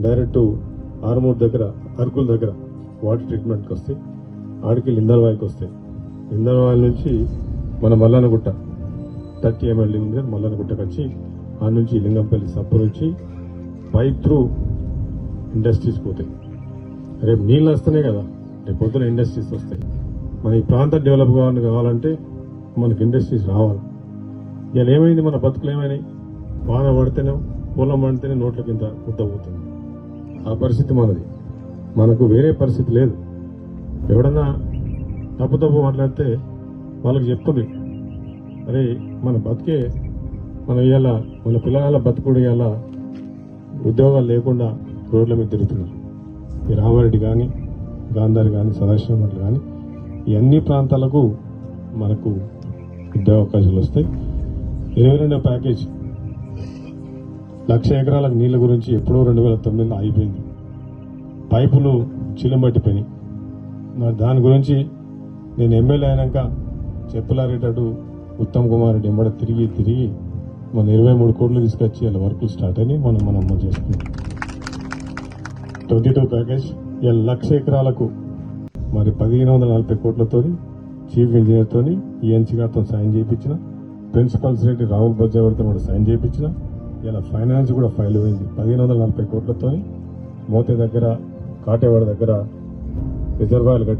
Direct Armoor దగ్గర అరకుల దగ్గర water ట్రీట్మెంట్కి వస్తాయి ఆడికి లిందల్వాయికి వస్తాయి లిందల్వాయి నుంచి మన మల్లనగుట్ట థర్టీ ఎంఎల్ ఉంది మల్లనగుట్టకు వచ్చి ఆ నుంచి లింగంపల్లి సప్పర్ వచ్చి పైప్ త్రూ ఇండస్ట్రీస్ పోతాయి. రేపు నీళ్ళు వస్తేనే కదా రేపు పొద్దున ఇండస్ట్రీస్ వస్తాయి. మన ఈ ప్రాంతం డెవలప్ కావాలని కావాలంటే మనకి ఇండస్ట్రీస్ రావాలి. ఇవాళ ఏమైంది మన బతుకులు ఏమైనాయి? వాన పడితేనే పొలం పడితేనే నోట్ల కింద ముద్ద పోతుంది. ఆ పరిస్థితి మనది. మనకు వేరే పరిస్థితి లేదు. ఎవడన్నా తప్పు తప్పు మాట్లాడితే వాళ్ళకి చెప్తుంది. అరే మన బతికే మనం ఇవాళ మన పిల్లల బతుకుడు ఇవాళ ఉద్యోగాలు లేకుండా రోడ్ల మీద తిరుగుతున్నారు. ఈ రామారెడ్డి కానీ గాంధారి కానీ సదాశివం అట్లా కానీ ఈ అన్ని ప్రాంతాలకు మనకు ఉద్యోగ అవకాశాలు వస్తాయి. ఇరవై రెండో ప్యాకేజ్ లక్ష ఎకరాలకు నీళ్ళ గురించి ఎప్పుడో రెండు వేల తొమ్మిదిలో అయిపోయింది పైపులు చిలుంబట్టిపోయినాయి మరి దాని గురించి నేను ఎమ్మెల్యే అయినాక చెప్పులారేటట్టు ఉత్తమ్ కుమార్ రెడ్డి ఎంబడ తిరిగి తిరిగి మన ఇరవై మూడు కోట్లు తీసుకొచ్చి ఇలా వర్కులు స్టార్ట్ అని మనం మనం అమలు చేసుకున్నాం ట్వంటీ టూ ప్యాకేజ్ ఇలా లక్ష ఎకరాలకు మరి పదిహేను వందల నలభై కోట్లతో చీఫ్ ఇంజనీర్తో ఈఎన్సీ గారితో సాయం చేయించిన ప్రిన్సిపల్ సెక్రటరీ రాహుల్ బజ్జావర్తో కూడా సాయం చేయించిన ఇలా ఫైనాన్స్ కూడా ఫైల్ అయింది. పదిహేను వందల నలభై కోట్లతో మోతే దగ్గర కాటేవాడ దగ్గర రిజర్వాయర్లు